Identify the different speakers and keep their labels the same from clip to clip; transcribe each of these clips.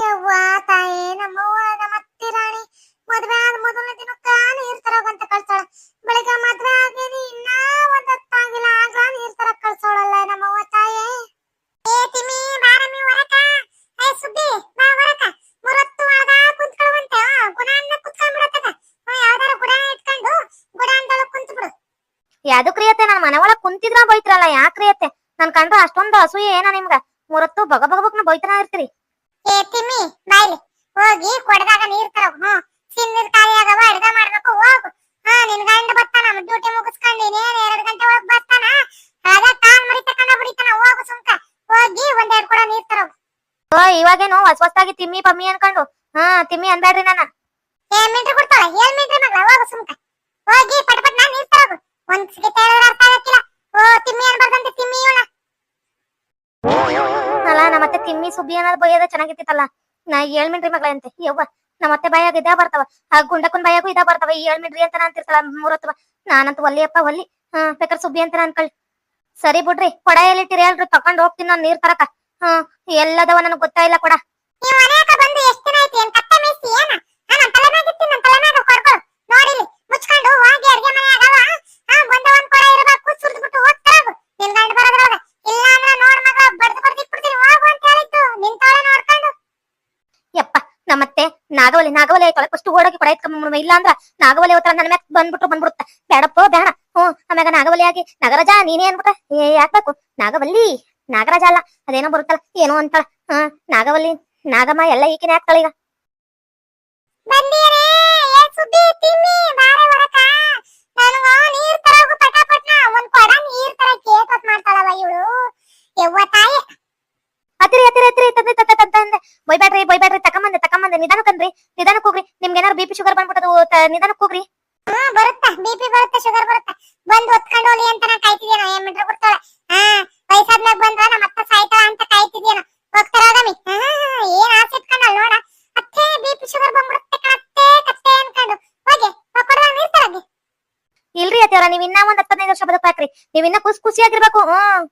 Speaker 1: ಯವ್ವ ತಾಯಿ, ನಮ್ಮವ್ವ ನಮ್ಮ ಅತ್ತಿ ಮೊದಲ ಮದ್ವೆ ಆದ ಮೊದಲನೇ ದಿನಕ್ಕ ನೀರ್ ತರೋಗಂತ ಕಳ್ಸಾಳ. ಬೆಳಿಗ್ಗೆ ಮದ್ವೆ ಆಗೇನಿ ಇನ್ನ ಒಂದ್ ಹೊತ್ತಾಗಿಲ್ಲ ಆಗ ನೀರ್ ತರಕ್ ಕಳ್ಸೋಳಲ್ಲ ನಮ್ಮವ್ವ ತಾಯಿ. ಏ ತಿಮ್ಮಿ ಬಾರಮ್ಮಿ ಹೊರಕ ಏ ಸುದ್ದಿ, ಬಾ ಹೊರಕ ಮುರತ್ತು ಒಳಗ ಕುಂತ್ಕೊಳ್ಳುವಂತೆ ಗುಣಾನ್ನ ಕುತ್ಕೊಂಡ್ಬಿಡತ್ತದ. ಯಾವ್ದಾರ ಗುಡ ಇಟ್ಕೊಂಡು ಗುಡ ಅಂತೊಳಗ್ ಬಿಡು
Speaker 2: ಯಾದಕ್ರಿ ಅತ್ತೆ ನನ್ ಮನೆ ಒಳಗ್ ಕುಂತಿದ್ರ ಬೈತ್ರಲ್ಲ ಯಾಕ್ರಿ ಅತ್ತೆ ನನ್ ಕಂಡ್ರ ಅಷ್ಟೊಂದು ಅಸೂಯೆ ಏನ ನಿಮ್ಗ? ಮುರತ್ತು ಬಗ ಬಗಬಗ್ನ ಬೈತನ ಇರ್ತೀರಿ.
Speaker 1: ಏ ತಿಮ್ಮಿ ಬಾಯ್ಲಿ ಹೋಗಿ ಕೊಡದಾಗ ನೀರ್ ತರ. ಹ್ಮ್ ಸಿನ್ನೀರ್ ಖಾಲಿ ಆಗವ ಅಡ್ಗ ಮಾಡ್ಬೇಕು ಹೋಗು. ಹಾ ನಿನ್ ಗಂಡ ಬರ್ತಾನ ಡ್ಯೂಟಿ ಮುಗಿಸ್ಕೊಂಡು ಇನ್ನೇನ್ ಎರಡ್ ಗಂಟೆ ಒಳಗ್ ಬರ್ತಾನ? ಹಾಗೆ ಕಾಲ್ ಮರಿ ತಕೊಂಡ ಬಿಡಿತಾನ ಹೋಗು ಸುಮ್ಕ. ಹೋಗಿ ಒಂದೆರಡು ಕೊಡ ನೀರ್ ತರೋ.
Speaker 2: ಓ ಇವಾಗೇನು ಹೊಸ ತಿಮ್ಮಿ ಪಮ್ಮಿ ಅನ್ಕೊಂಡು? ಹಾ ತಿಮ್ಮಿ ಅನ್ಬೇಡ್ರಿ ನನ್ನ
Speaker 1: ಏ ಮೀಟ್ರ್ ಕೊಡ್ತಾಳ? ಏಳ್ ಮೀಟ್ರ್ ಮಗ್ಳ? ಹೋಗು ಸುಮ್ಕ. ಹೋಗಿ ಪಟ ಪಟ್ ನೀರ್ ತರೋಗು. ಒಂದ್ ಸಿಗಿ ಹೇಳಿದ್ರೆ ಅರ್ಥ ಆಗಕ್ಕಿಲ್ಲ ಓ ತಿಮ್ಮಿ ಅನ್ಬಾರ್ದಂತೆ ತಿಮ್ಮಿ ಇವಳ
Speaker 2: ಅಲ್ಲ ನಮ್ಮತ್ತೆ ತಿಮ್ಮಿ ಸುಬ್ಬಿ ಅನ್ನೋದು ಬೈಯೋದ ಚೆನ್ನಾಗಿತ್ತಿತ್ತಲ್ಲ ನಾ ಹೇಳ್ಮಿನ್ರಿ ಮಗಳ ಅಂತೆ. ಯವ್ವ ನಮ್ಮತ್ತೆ ಬಾಯಾಗ ಇದೇ ಬರ್ತಾವ. ಆ ಗುಂಡಕ್ಕನ್ ಬಾಯಾಗೂ ಇದ ಬರ್ತಾವ. ಈ ಏಳ್ಮಿನ್ರಿ ಅಂತ ಅಂತಿರ್ತಾಳ ಮೂರತ್ವ ನಾನಂತ ಒಲ್ಲಿಯಪ್ಪ ಒಲ್ಲಿ. ಹಾ ಬೇಕಾದ್ರೆ ಸುಬ್ಬಿ ಅಂತ ಅನ್ಕೊಳ್ಳಿ ಸರಿ ಬಿಡ್ರಿ, ಕೊಡ ಎಲ್ಲಿಟ್ಟಿರಿ ಹೇಳ್ರಿ ತಕೊಂಡ್ ಹೋಗ್ತೀನಿ ನಾನು ನೀರ್ ತರಕ. ಹಾ, ಎಲ್ಲದವ ನನಗ್ ಗೊತ್ತಾ ಇಲ್ಲ ಕೊಡ
Speaker 1: ಬಂದು ಎಷ್ಟು ದಿನ ಆಯ್ತು? ಏನ್ ಕತ್ತೆ ಮೇಯ್ಸಿ, ಏನ?
Speaker 2: ನಾಗವಲಿ ನಾಗವಲಿ ಫಸ್ಟ್ ಓಡೋಗಿ ಕೊಡ ಎತ್ಕೊಂಡ್ ಇಲ್ಲ ಅಂದ್ರ ನಾಗವಲಿ ಉತ್ತರ ನನ್ನ ಮ್ಯಾಕ್ ಬಂದ್ಬಿಟ್ರು, ಬಂದ್ಬಿಡುತ್ತ. ಬೇಡಪ್ಪ, ಬೇಡ. ಹ್ಮ್ ಆಮ್ಯಾಗ ನಾಗವಲಿ ಆಗಿ, ನಾಗರಾಜ, ನೀನೇ ಏ, ಯಾಕ್ಬೇಕು? ನಾಗವಲ್ಲಿ, ನಾಗರಾಜ ಅಲ್ಲ, ಅದೇನೋ ಬರುತ್ತಲ್ಲ, ಏನೋ ಅಂತಾಳ. ನಾಗವಲ್ಲಿ, ನಾಗಮ್ಮ, ಎಲ್ಲ ಈಕಿನ ಆಗ್ತಾಳ ಈಗ.
Speaker 1: ಮಾಡ್ತಾಳವ ಇವಳು. ಯವ್ವ ತಾಯಿ.
Speaker 2: ಹತ್ತಿರಿ ಹತ್ತಿರಿ ಹತ್ತಿರಿ ತಂದೆ ತಂದೆ ತಂದೆ ಬೈಬ್ಯಾಡ್ರಿ ಬೈಬ್ಯಾಡ್ರಿ ತಕೊಂಬಂದೆ ತಕೊಂಬಂದೆ. ನಿಧಾನಕ್ಕನ್ರಿ ನಿಧಾನಕ್ಕೆ ಹೋಗ್ರಿ ನಿಮ್ಗೆ ಏನಾರು ಬಿಪಿ ಶುಗರ್ ಬಂದ್ಬಿಟ್ಟದು ನಿಧಾನಕ್ಕೆ ಹೋಗ್ರಿ
Speaker 1: ಹಾ ಬರುತ್ತ. ಬಿಪಿ ಬರುತ್ತೆ ಶುಗರ್ ಬರುತ್ತೆ. ಬಂದ್ ಅಂತ ನಾ ಏನ್ ಹಾ ಬಂದ್ರ ನಮ್ಮ ಅತ್ತ ಸಾಯ್ತಾಳ ಅಂತ ಏನ್ ಆಸೆ ನೋಡ. ಅತ್ತೆ ಬಿಪಿ ಶುಗರ್ ಬಂದ್ಬಿಡುತ್ತೆ ಕತ್ತೆ ಕತ್ತೆ ಅನ್ಕೊಂಡು. ಹೋಗಿ ಕೊಡದಾಗ ನೀರ್ ತರಗಿ
Speaker 2: ಇಲ್ರಿ ಅತ್ತಿಯವ್ರ ನೀವ್ ಇನ್ನ ಒಂದ್ ಹತ್ತೈದು ವರ್ಷ ಬದುಕಾಕ್ರಿ ನೀವ್ ಇನ್ನ ಖುಷಿ ಖುಷಿಯಾಗಿರ್ಬೇಕು. ಹ್ಮ್.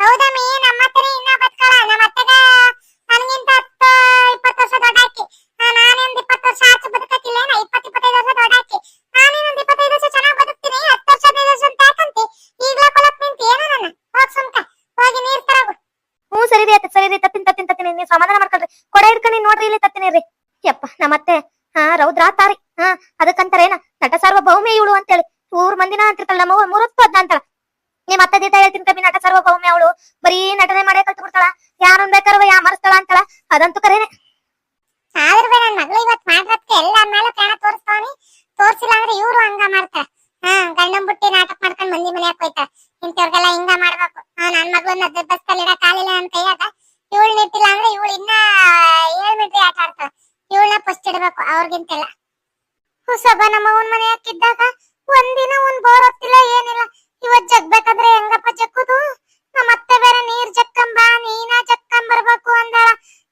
Speaker 1: ಹೌದಮ್ಮಿ ನಮ್ಮ ಅತ್ತೆನೇ ಇನ್ನ ಬದುಕಲ್ಲ ನಮ್ಮ ಅತ್ತೆಗ ನನ್ಗಿಂತ ಹತ್ತು, ಇಪ್ಪತ್ತು ವರ್ಷ ದೊಡ್ಡ ಆಕಿ. ನಾನೇಂದ್ ಇಪ್ಪತ್ತು ವರ್ಷ ಆಚೆ ನಾ ಇಪ್ಪತ್ತು, ಇಪ್ಪತ್ತೈದು ವರ್ಷ ದೊಡ್ಡ ಆಕಿ. ನಾನೇನೊಂದ್ ಇಪ್ಪತ್ತೈದು ವರ್ಷ ಚೆನ್ನಾಗಿ ಬದುಕ್ತೀನಿ, ಹತ್ತು ವರ್ಷ, ಹದಿನೈದು ವರ್ಷ ಅಂತ ಯಾಕಂತಿ? ಈಗ್ಲೇ ಕೊಲಕ್ ನಿಂತಿ, ಏನೋ ಹೋಗ್ ನೀರ್ ತರಗು.
Speaker 2: ಹ್ಞೂ, ಸರಿ ರೀ ಸರಿ ರೀ. ತತ್ತಿನ ತತ್ತಿನ ನೀವು ಸಮಾಧಾನ ಮಾಡ್ಕೊಳ್ರಿ. ಕೊಡ ಹಿಡ್ಕೊಂಡು ನೋಡ್ರಿ, ಇಲ್ಲಿ ತತ್ತಿನಿ ರೀ. ಯಪ್ಪ ನಮ್ಮತ್ತೆ ಹಾ, ರೌದ್ರಾ ತಾರಿ ಹಾ, ಅದಕ್ಕಂತಾರೇನ? ನಟ ಸಾರ್ವಭೌಮೆ ಇವಳು ಅಂತೇಳಿ. ಊರ್ ಮಂದಿನ ಅಂತಿರ್ತಾಳ, ನಮ್ಮ ಮೂರತ್ತು ಅದ್ನ ಅಂತಾಳ. ಅತ್ತೆ ಹೇಳ್ತೀನಿ ಕಮ್ಮಿ ನಟ ಸರ್ವಭೌಮಿ ಅವಳು. ಬರೀ ನಟನೆ ಮಾಡೇ ಕಲ್ತು ಬಿಡ್ತಾಳ. ಯಾರು ಬೇಕಾರವ ಯಾ ಮರಸ್ತಾಳ ಅಂತಳ. ಅದಂತೂ ಕರೇನೆ.
Speaker 1: ಮಗಳು ಇವತ್ ಮಾಡಿರತ್ಕೆ ಎಲ್ಲ ಅಂದ್ರೆ ಹಂಗ ಹಾ ನಾಟಕ ಮಾಡ್ಕೊಂಡು ಮಂದಿ ಹಿಂಗ ಮಾಡ್ಬೇಕು. ಹಾ, ನನ್ ಕಾಲಿಲ್ಲ ನನ್ನ ನಿಂತಿಲ್ಲ ಅಂದ್ರೆ ಇನ್ನ, ಏಳ್ ಫಸ್ಟ್ ಅವ್ರಿಗಿಂತೆಲ್ಲ. ಹುಸಬ ನಮ್ಮ ಮನೆ ಹಾಕಿದ್ದಾಗ ಒಂದಿನ ಒಂದ್ ಬೋರ್ ಹೊತ್ತಿಲ್ಲ ಏನಿಲ್ಲ. ಇವತ್ ಜಗ್ಬೇಕಾದ್ರೆ ಹೆಂಗಪ್ಪ ಜಕ್ಕುದು ನಮ್ಮ ಅತ್ತೆ ಬೇರೆ ನೀರ್ ಜಕ್ಕಂಬ ನೀನ ಜಕ್ಕಂಬ ಬರ್ಬೇಕು ಅಂದಾಳ.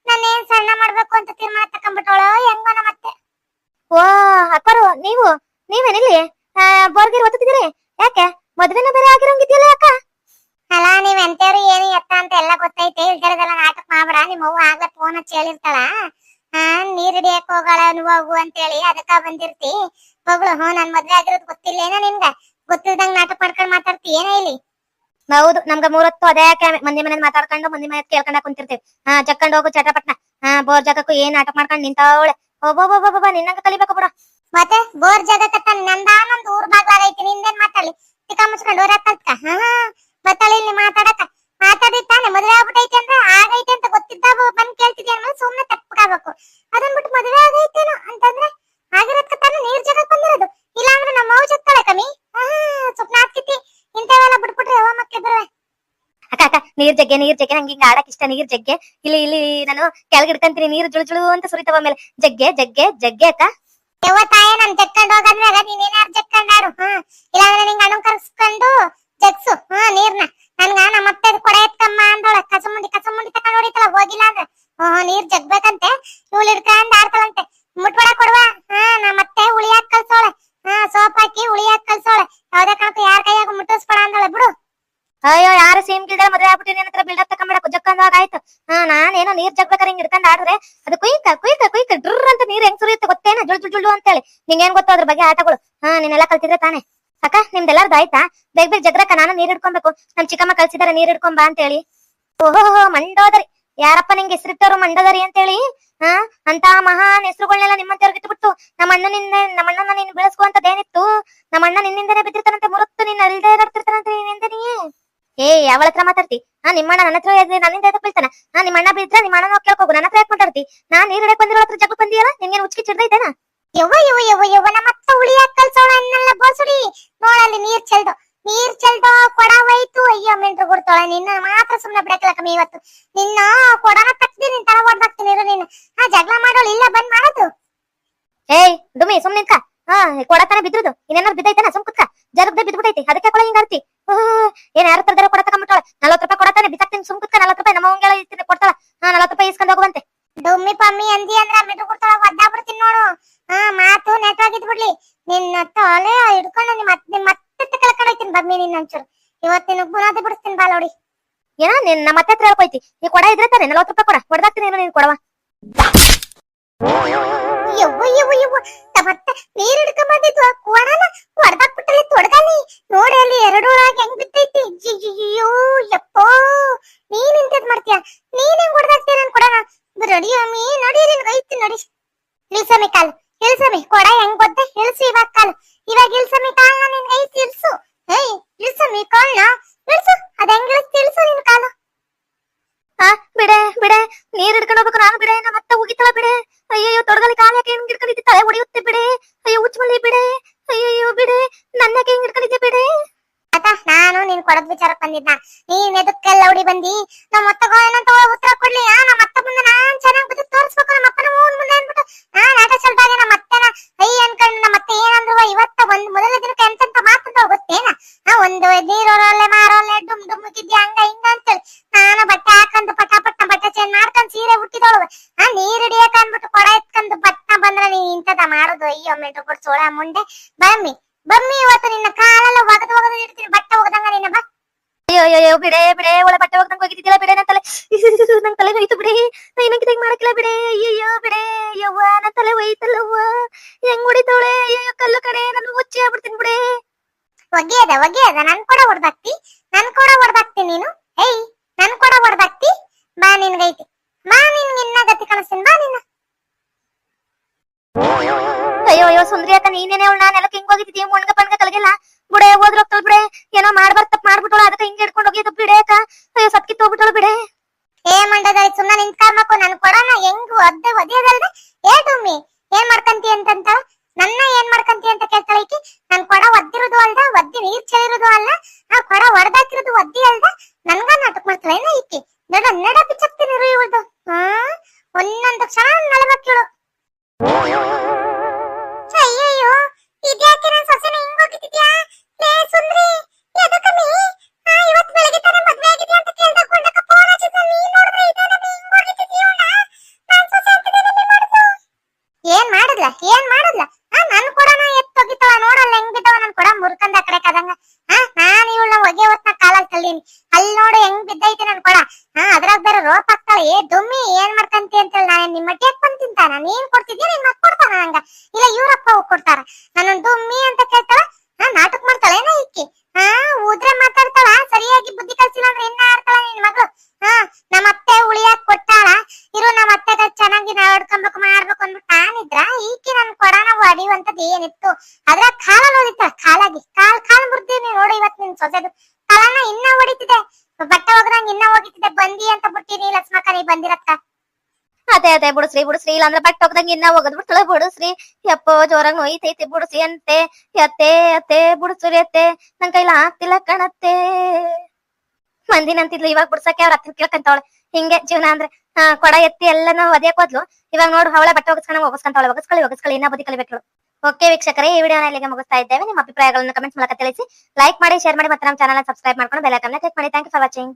Speaker 1: ನಾನೇನ್ ಸಣ್ಣ ಮಾಡ್ಬೇಕು ಅಂತ ತೀರ್ಮಾನ ತಕೊಂಡ್ಬಿಟ್ಟವಳು? ಹೆಂಗೋ ನಮ್ಮ ಅತ್ತೆ.
Speaker 2: ಓ ಅಕ್ಕರು ನೀವು ನೀವೇನಿಲ್ಲಿ? ಬೋರ್ಗಿರ್ ಒತ್ತಿದ್ದೀರಿ ಯಾಕೆ? ಮದುವೆನ ಬೇರೆ ಆಗಿರೋಂಗಿದ್ಯಲ್ಲ ಯಾಕ?
Speaker 1: ಅಲ್ಲ ನೀವ್ ಎಂತವ್ರು ಏನು ಎತ್ತ ಅಂತ ಎಲ್ಲ ಗೊತ್ತೈತೆ. ಇಲ್ದಿರದೆಲ್ಲ ನಾಟಕ ಮಾಡ್ಬೇಡ. ನಿಮ್ಮ ಅವ್ವ ಆಗ್ಲೇ ಫೋನ್ ಹಚ್ಚಿ ಹೇಳಿರ್ತಾಳ. ಹಾ ನೀರ್ ಹಿಡಿಯಕ್ ಹೋಗಾಳ ಹೋಗು ಅಂತೇಳಿ ಅದಕ್ಕ ಬಂದಿರ್ತಿ. ಹೋಗ್ಳು ಹ್ಞೂ ನನ್ ಮದ್ವೆ ಆಗಿರೋದು ಗೊತ್ತಿಲ್ಲೇನ ನಿನ್ಗ? ಗೊತ್ತಿಲ್ದಂಗ್ ನಾಟಕ ಮಾಡ್ಕೊಂಡ್ ಮಾತಾಡ್ತಿ, ಏನೇ ಇಲ್ಲಿ
Speaker 2: ಹೌದು, ನಮ್ಗ ಮೂರತ್ತು ಅದೇ ಮಂದಿ ಮನೆ ಮಾತಾಡ್ಕೊಂಡು ಮಂದಿ ಮನೆ ಕೇಳ್ಕೊಂಡ ಕುಂತಿರ್ತೀವಿ. ಹಾ, ಜಕ್ಕಂಡ್ ಹೋಗು ಚಟಪಟ್ನ ಹಾ, ಬೋರ್ ಜಾಗಕ್ಕೂ ಏನ್ ನಾಟಕ ಮಾಡ್ಕೊಂಡ್ ನಿಂತಾವಳೆ. ಒಬ್ಬೊಬ್ಬೊಬ್ಬೊಬ್ಬ ನಿನ್ನಂಗ ಕಲಿಬೇಕು ಬಿಡ.
Speaker 1: ಮತ್ತೆ ಬೋರ್ ಜಾಗಕ್ಕ ನಂದಾನೊಂದು ಊರ್ ಬಾಗ್ಲಾಗ ಐತಿ ನಿಂದೇನ್ ಮಾತಾಡ್ಲಿ? ಚಿಕ್ಕ ಮುಚ್ಕೊಂಡು ಊರ ಕಲ್ತ್ಕ ಹಾ ಬತ್ತಾಳಿ ಇಲ್ಲಿ ಮಾತಾಡಕ ಮಾತಾಡಿತ್ತಾನೆ ಮದುವೆ ಆಗ್ಬಿಟ್ಟೈತಿ ಅಂದ್ರೆ ಆಗೈತೆ ಅಂತ ಗೊತ್ತಿದ್ದಾಗ ಬಂದ್ ಕೇಳ್ತಿದ್ಯ ಅಂದ್ರೆ ಸುಮ್ನೆ ತಪ್ಪಕಾಬೇಕು ಅದನ್ ಬಿಟ್ಟು ಮದ್ವೆ ಆಗೈತೇನೋ ಅಂತಂದ್ರೆ ಆಗಿರೋದ್ಕ ತಾನು ನೀರ್ ಜಾಗಕ್ ಬಂದಿರೋದು ಇಲ್ಲ ಅಂದ್ರೆ ನಮ್ಮ ಅವ್ವ ಜಗ್ತಾಳೆ ಕಮ್ಮಿ ಸುಪ್ನ ಹಾಕ್ತಿತಿ ಇಂಥವೆಲ್ಲ ಬಿಟ್ಬಿಟ್ರೆ ಯಾವ ಮಕ್ಳು ಬರುವೆ
Speaker 2: ಅಕ್ಕ ಅಕ್ಕ ನೀರ್ ಜಗ್ಗೆ ನೀರ್ ಜಗ್ಗೆ, ನಂಗೆ ಹಿಂಗ ಆಡಕ್ ಇಷ್ಟ ನೀರ್ ಜಗ್ಗೆ. ಇಲ್ಲಿ ಇಲ್ಲಿ ನಾನು ಕೆಳಗೆ ಇಡ್ಕಂತೀನಿ ನೀರು ಜುಳು ಜುಳು ಅಂತ ಸುರಿತಾವ ಆಮೇಲೆ. ಜಗ್ಗೆ ಜಗ್ಗೆ ಜಗ್ಗೆ ಅಕ್ಕ.
Speaker 1: ಯವ್ವ ತಾಯ, ನನ್ ಜಕ್ಕಂಡ್ ಹೋಗದ್ಮ್ಯಾಗ ನೀನ್ ಏನಾರು ಜಕ್ಕಂಡಾಡು ಹ್ಮ್ ಇಲ್ಲಾಂದ್ರೆ ನಿಂಗ ಅಣು ಕರ್ಸ್ಕೊಂಡು ಜಗ್ಸು, ಹಾ, ನೀರ್ನ. ನನ್ಗ ನಮ್ಮ ಅತ್ತೆ ಕೊಡ ಎತ್ಕಮ್ಮ ಅಂದೋಳ ಕಸ ಮುಂಡಿ ಕಸ ಮುಂಡಿ ತಕೊಂಡ್ ಹೊಡಿತಲ್ಲ ಹೋಗಿಲ್ಲ ಅಂದ್ರೆ. ಓಹ್, ನೀರ್ ಜಗ್ಬೇಕಂತೆ. ಇವ್ಳು ಹಿಡ್ಕೊಂಡ್ ಆಡ್ತಾಳಂತೆ. ಮುಟ್ಬೇಡ ಕೊಡುವ, ಹಾ, ನಮ್ಮ ಅತ್ತೆ ಹುಳಿ ಹಾಕ್ ಕಲ್ಸೋಳೆ ಹಾ ಸೋಪ್ ಹಾಕಿ ಹುಳಿ ಹಾಕ್ ಕಲ್ಸೋಳೆ ಯಾವ್ದೇ ಕಾರಣಕ್ಕೂ ಯಾರ ಕೈಯಾಗ ಮುಟ್ಟಿಸ್ಬೇಡ ಅಂದೋಳೆ ಬಿಡು
Speaker 2: ಅಯ್ಯೋ ಯಾರು ಸೀಮ್ ಇಲ್ದೇ ಮದ್ವೆ ಆಗ್ಬಿಟ್ಟು ನಿನ್ನ ಹತ್ರ ಬಿಲ್ಡಪ್ ತಕೊಂಬಿಡಕ್ ಜಕ್ಕಂದಾಗ ಆಯ್ತು ಹಾ, ನಾನೇನೋ ನೀರ್ ಜಗ್ಬೇಕಾರೆ ಹಿಂಗ್ ಹಿಡ್ಕೊಂಡ್ ಆಡಿದ್ರೆ ಅದು ಕುಯ್ಕ ಕುಯ್ಕ ಕುಯ್ಕ ಡ್ರ್ ಅಂತ ನೀರ್ ಹೆಂಗ್ ಸುರಿಯುತ್ತೆ ಗೊತ್ತೇನ? ಜುಳ್ ಜುಳ್ ಜುಳ್ಳು ಅಂತೇಳಿ. ನಿಂಗೇನ್ ಗೊತ್ತು ಅದ್ರ ಬಗ್ಗೆ ಆಟಗಳು ಹಾ ನೀನೆಲ್ಲ ಕಲ್ತಿದ್ರೆ ತಾನೆ. ಅಕ್ಕ, ನಿಮ್ದೆಲ್ಲಾರ್ದು ಆಯ್ತಾ? ಬೇಗ ಬೇಗ ಜಗ್ರಕ್ಕ, ನಾನು ನೀರ್ ಹಿಡ್ಕೊಬೇಕು. ನಮ್ ಚಿಕ್ಕಮ್ಮ ಕಲ್ಸಿದಾರೆ ನೀರ್ ಹಿಡ್ಕೊಂಬಾ ಅಂತೇಳಿ. ಓಹೋ ಮಂಡೋದರಿ. ಯಾರಪ್ಪ ನಿಂಗೆ ಹೆಸರಿಟ್ಟವ್ರು ಮಂಡೋದರಿ ಅಂತೇಳಿ? ಹಾ, ಅಂತ ಮಹಾನ್ ಹೆಸರುಗಳನ್ನೆಲ್ಲ ನಿಮ್ಮಂತವ್ರಿಗೆ ಇಟ್ಬಿಟ್ಟು ನಮ್ಮ ಅಣ್ಣ ನಿನ್ನ, ನಮ್ಮ ಅಣ್ಣನ ನೀನ್ ಬೆಳೆಸ್ಕುವಂತದ್ದೇನಿತ್ತು ನಮ್ಮ ಅಣ್ಣ ನಿನ್ನಿಂದನೇ ಬಿದ್ದಿರ್ತಾನಂತೆ, ಮುರುತ್ತು ನಿನ್ನ ಅಲ್ದೇ ನಡ್ತಿರ್ತಾನಂತೆ ನೀನಿಂದ ನೀ? ಏ ಯಾವಳ ಹತ್ರ ಮಾತಾಡ್ತಿ? ಹಾ ನಿಮ್ಮಣ್ಣ ನನ್ನ ಹತ್ರ ನನ್ನಿಂದ ಎದಕ್ ಬೀಳ್ತಾನ ಹಾ ನಿಮ್ಮ ಅಣ್ಣ ಬಿದ್ರೆ ನಿಮ್ಮ ಅಣ್ಣನ ಕೇಳ್ಕೋಗು ನನ್ನ ಹತ್ರ ಯಾಕೆ ಮಾತಾಡ್ತಿ? ನಾನು ನೀರ್ ಹಿಡಕ್ ಬಂದಿರೋ ಹತ್ರ ಜಗಳ ಬಂದಿಯಲ್ಲ? ನಿನ್ಗೇನ್ ಉಚ್ಕಿ ಚಿಡ್ದೈತೇನ
Speaker 1: ಯವ್ವ ಯವ್ವ ಯವ್ವ ಯವ್ವ ನಮ್ಮ ಅತ್ತ ಉಳಿಯಾಕ ಕಲ್ಸೋಳ ಅನ್ನಲ್ಲ ಬೋಸುಡಿ ನೋಡಲ್ಲಿ ನೀರ್ ಚೆಲ್ದು. ನೀರ್ ಚೆಲ್ದು ಕೊಡ ಹೋಯ್ತು ಅಯ್ಯೋ ಮೆಂಟ್ರು ಕೊಡ್ತಾಳ ನಿನ್ನ ಮಾತ್ರ ಸುಮ್ನೆ ಬಿಡಕ್ಲ ಕಮ್ಮಿ ಇವತ್ತು. ನಿನ್ನ ಕೊಡನ ತಕ್ಕದಿ ನಿನ್ ತಲೆ ಹೊಡ್ದಾಕ್ತೀನಿ ಇರು ನೀನು. ಹಾ ಜಗಳ ಮಾಡೋಳು ಇಲ್ಲ ಬಂದ್ ಮಾಡೋದು.
Speaker 2: ಏಯ್ ದುಮಿ ಸುಮ್ ನಿಂತ್ಕ. ಹಾ ಕೊಡತನ ಬಿದ್ರದು. ಇನ್ನೇನಾದ್ರು ಬಿದ್ದೈತೇನ? ಸುಮ್ ಕುತ್ಕ. ಜರಗ್ದೆ ಬಿದ್ಬಿಟ್ಟೈತಿ ಅದಕ್ಕೆ ಕೊಳ ಹಿಂಗ್ ಆಡ್ತಿ ಏನ್ ಯಾರ ಹತ್ರದಾರ ಕೊಡ ತಕೊಂಬಿಟ್ಟಾಳ ನಲ್ವತ್ತು ರೂಪಾಯಿ ಕೊಡತಾನೆ. ಬಿಸಾಕ್ತೀನಿ ಸುಮ್ ಕುತ್ಕ ನಲ್ವತ್ತು ರೂಪಾಯಿ ನಮ್ಮ ಅವಂಗೆಲ್ಲ ಇರ್ತೀನಿ ಕೊಡ್ತಾಳ. ಹಾ ನಲ್ವತ್ ರೂಪಾಯಿ ಇಸ್ಕೊಂಡ್ ಹೋಗುವಂತೆ.
Speaker 1: ಡುಮ್ಮಿ ಪಮ್ಮಿ ಅಂದಿ ಅಂದ್ರ ಮೆಟ್ರು ಕೊಡ್ತಾಳ ಒದ್ದಾಡ್ಬಿಡ್ತೀನಿ ನೋಡು. ಹಾ ಮಾತು ನೆಟ್ವರ್ಕ್ ಬಿಡ್ಲಿ. ನಿನ್ನ ತಲೆ ಹಿಡ್ಕೊಂಡು ನಿಮ್ಮ ಮತ್ತೆ ಮತ್ತೆ ಕಳ್ಕೊಂಡು ಹೋಯ್ತೀನಿ ಬಮ್ಮಿ ನಿನ್ನ ಅಂಚೂರು ಇವತ್ತು ನಿನಗ್ ಬುನಾದಿ ಬಿಡಿಸ್ತೀನಿ ಬಾ ನೋಡಿ
Speaker 2: ಏನ ನಿನ್ ನಮ್ಮ ಹತ್ರ ಹೇಳ್ಕೊಯ್ತಿ. ನೀ ಕೊಡ ಇದ್ರೆ ತಾನೆ ನಲ್ವತ್ತು ರೂಪಾಯಿ ಕೊಡ. ಹೊಡ್ದಾಕ್ತೀನಿ ನೀನು ಕೊಡವ.
Speaker 1: ಯವ್ವ ಯವ್ವ ಯವ್ವ. ಮತ್ತೆ ನೀರ್ ಹಿಡ್ಕೊಂಡ್ ಕೊಡಲ್ಲ ಕೊಡನ ಅಯ್ಯೋ ಮೆಟ್ರು ಕೊಡ್ ಸೋಳ ಮುಂಡೆ ಬಮ್ಮಿ ಬಮ್ಮಿ ಇವತ್ತು ನಿನ್ನ ಕಾಲೆಲ್ಲ ಒಗದ ಒಗದ ಇಡ್ತೀನಿ. ಬಟ್ಟೆ ಒಗದಂಗ ನಿನ್ನ ಬಾ.
Speaker 2: ಅಯ್ಯೋ ಅಯ್ಯೋ ಬಿಡೆ ಬಿಡೆ ಒಳ ಬಟ್ಟೆ ಒಗದಂಗ ಹೋಗಿದ್ದಿಲ್ಲ ಬಿಡೆ ನನ್ನ ತಲೆ. ನನ್ನ ತಲೆ ಹೋಯ್ತು ಬಿಡೆ. ಇನ್ನೊಂದು ಹಿಂಗ್ ಮಾಡಕ್ಕಿಲ್ಲ ಬಿಡೆ. ಅಯ್ಯಯ್ಯೋ ಬಿಡೆ. ಯವ್ವ ನನ್ನ ತಲೆ ಹೋಯ್ತಲ್ಲವ್ವ ಹೆಂಗ್ ಹೊಡಿತಾವಳೆ ಅಯ್ಯೋ ಕಲ್ಲು ಕಡೆ. ನಾನು ಮುಚ್ಚಿ ಆಗ್ಬಿಡ್ತೀನಿ ಬಿಡೆ.
Speaker 1: ಒಗೆಯದ ಒಗೆಯದ. ನನ್ ಕೂಡ ಹೊಡ್ದಾಕ್ತಿ ನನ್ ಕೂಡ ಹೊಡ್ದಾಕ್ತಿ ನೀನು. ಏಯ್ ನನ್ ಕೂಡ ಹೊಡ್ದಾಕ್ತಿ ಬಾ ನಿನ್ಗೈತಿ ಬಾ ನಿನ್ಗೆ ಇನ್ನ ಗತಿ ಕಳಿಸ್ತೀನಿ ಬಾ ನಿನ್ನ.
Speaker 2: ಅಯ್ಯೋ ಅಯ್ಯೋ, ಸುಂದ್ರಿ ಅಕ್ಕ, ನೀನೇನೆ ಅವಳು ನಾನು ಎಲ್ಲ ಹಿಂಗ್ ಹೋಗಿದ್ದೀವಿ ಮುಣ್ಗ ಪಣ್ಗ ಕಲಗಿಲ್ಲ. ಬಿಡೆ, ಹೋದ್ರ ಹೋಗ್ತಾಳ ಬಿಡೆ, ಏನೋ ಮಾಡ್ಬಾರ ತಪ್ಪ ಮಾಡ್ಬಿಟ್ಟಳು, ಅದಕ್ಕೆ ಹಿಂಗ್ ಹಿಡ್ಕೊಂಡು ಹೋಗಿದ್ದು ಬಿಡೆ ಅಕ್ಕ. ಅಯ್ಯೋ ಸತ್ಕಿತ್ತು ಹೋಗ್ಬಿಟ್ಟಳು ಬಿಡೆ.
Speaker 1: ಏ ಮಂಡದಲ್ಲಿ ಸುಮ್ಮನೆ ನಿಂತ್ಕೊಂಬೇಕು ನನ್ ಕೊಡನ ಹೆಂಗ್ ಒದ್ದೆ, ಒದೆಯದಲ್ದೆ? ಏ ಟುಮ್ಮಿ ಏನ್ ಮಾಡ್ಕಂತಿ ಅಂತಂತ? ನನ್ನ ಏನ್ ಮಾಡ್ಕಂತಿ ಅಂತ ಕೇಳ್ತಾಳೆ ಈಕಿ. ನನ್ ಕೊಡ ಒದ್ದಿರೋದು ಅಲ್ದ, ಒದ್ದಿ ನೀರ್ ಚೆಲ್ಲಿರೋದು ಅಲ್ಲ. ಆ ಕೊಡ ಒಡ್ದಾಕಿರೋದು ಒದ್ದಿ ಅಲ್ದ. ನನ್ಗ ನಾಟಕ ಮಾಡ್ತಾಳೆ ಏನ ಈಕಿ? ನಡ ನಡ ಏನ್ ಮಾಡದ್ಲ? ಆ, ನನ್ ಕೊಡನ ಎತ್ತೋಗಿತ್ತವ ನೋಡಲ್ಲ ಹೆಂಗ್ ಬಿದ್ದವ ನನ್ ಕೊಡ ಮುರ್ಕಂದ ಆ ಕಡೆ ಕದಂಗ. ಆ, ನಾನ್ ಇವಳನ್ನ ಒಗೆ ಹೊತ್ನ ಕಾಲಲ್ಲಿ ತಳ್ಳೀನಿ. ಅಲ್ಲಿ ನೋಡು ಹೆಂಗ್ ಬಿದ್ದೈತಿ ನನ್ ಕೊಡ. ಹಾ ಅದ್ರಾಗ ಬೇರೆ ರೋಪ್ ಹಾಕ್ತಾಳೆ. ಏ, ದುಮ್ಮಿ, ಏನ್ ಮಾಡ್ಕಂತಿ ಅಂತೇಳಿ ನಾನು ನಿಮ್ಮ ಮಟ್ಟಿ ಬಂದ್ ತಿಂತಾನ ನೀನ್ ಕೊಡ್ತಿದ್ಯಾ? ನಿನ್ ಮಕ್ ಕೊಡ್ತಾನ ನಂಗ. ಇಲ್ಲ, ಇವ್ರಪ್ಪ ಹೋಗ್ ಕೊಡ್ತಾರ. ನಾನು ದುಮ್ಮಿ ಅಂತ ಕೇಳ್ತಾಳ. ಹಾ ನಾಟಕ ಮಾಡ್ತಾಳ ಏನ ಈಕಿ? ಹಾ ಉದ್ರೆ ಮಾತಾಡ್ತಾಳ. ಸರಿಯಾಗಿ ಬುದ್ಧಿ ಕಲ್ಸಿಲ್ಲ ಅಂದ್ರೆ ಇನ್ನ ಆಡ್ತಾಳ ನಿನ್ ಮಗಳು? ಹಾ ನಮ್ಮ ಅತ್ತೆ ಉಳಿಯಾಕ್ ಕೊಟ್ಟಾಳ. ಇರು ನಮ್ಮ ಅತ್ತೆಗ ಚೆನ್ನಾಗಿ ನಾ ಮಾಡ್ಬೇಕು ನಾನಿದ್ರ ಈಕಿ ನನ್ ಕೊಡಾನ ಹೊಡಿಯುವಂತದ್ ಏನಿತ್ತು? ಅದ್ರ ಕಾಲ ಹೊಡಿತ ಕಾಲಾಗಿ. ಕಾಲ್ ಕಾಲ್ ಮುರ್ದೀನಿ ನೋಡಿ ಇವತ್ ನಿನ್ ಸೊಸೆದು. ಕಾಲನ ಇನ್ನ ಹೊಡಿತಿದೆ. ಬಟ್ಟೆ ಒಗ್ದಂಗ್ ಇನ್ನ ಹೋಗಿತಿದೆ. ಬಂದಿ ಅಂತ ಬಿಟ್ಟಿನಿ ಲಕ್ಷ್ಮಕ್ಕ ನೀ ಬಂದಿರತ್ತ?
Speaker 2: ಅದೇ ಅದೇ, ಬುಡಸ್ರಿ, ಬಿಡುಸ್ರಿ. ಇಲ್ಲ ಅಂದ್ರೆ ಬಟ್ಟೆ ಹೋಗ್ದಂಗ ಇನ್ನ ಹೋಗದ್ ಬಿಡ್ತಳ ಬಿಡಸ್ರಿ. ಯಪ್ಪೋ, ಜೋರಾಗಿ ನೋಯ್ತೈತಿ ಬಿಡಸ್ರಿ ಅಂತೆ. ಅತ್ತೆ ಅತ್ತೆ, ಬಿಡಸ್ರಿ ಅತ್ತೆ. ನನ್ ಕೈಲ ಆಗ್ತಿಲ್ಲ ಕಣತ್ತೆ. ಮಂದಿ ನಂತಿದ್ಲು ಇವಾಗ ಬಿಡ್ಸಕ್ಕೆ ಅವ್ರ ಹತ್ತಿರ ಕೇಳ್ಕಂತವಳೆ. ಹಿಂಗೆ ಜೀವನ ಅಂದ್ರೆ ಕೊಡ ಎತ್ತಿ ಎಲ್ಲಾನು ಒದ್ಯಕ್ ಹೋದ್ಲು. ಇವಾಗ ನೋಡು ಅವಳ ಬಟ್ಟೆ ಒಗಸ್ಕೊಂಡ್ ಒಗಸ್ಕೊಂತವಳೆ ಒಗಸ್ಕೊಳ್ಳಿ ಒಗಸ್ಕೊಳ್ಳಿ, ಇನ್ನ ಬದಿ ಕಲಿಬೇಕು ಓಕೆ ವೀಕ್ಷಕರೇ, ಈ ವಿಡಿಯೋನ ಇಲ್ಲಿಗೆ ಮುಗಿಸ್ತಾ ಇದ್ದೇವೆ. ನಿಮ್ಮ ಅಭಿಪ್ರಾಯಗಳನ್ನು ಕಮೆಂಟ್ ಮೂಲಕ ತಿಳಿಸಿ ಲೈಕ್ ಮಾಡಿ ಶೇರ್ ಮಾಡಿ ಮತ್ತೆ ನಮ್ಮ ಚಾನಲ್ ಸಬ್ಸ್ಕ್ರೈಬ್ ಮಾಡ್ಕೊಂಡು ಬೆಲ್ ಐಕಾನ್ ಕ್ಲಿಕ್ ಮಾಡಿ. Thank you for watching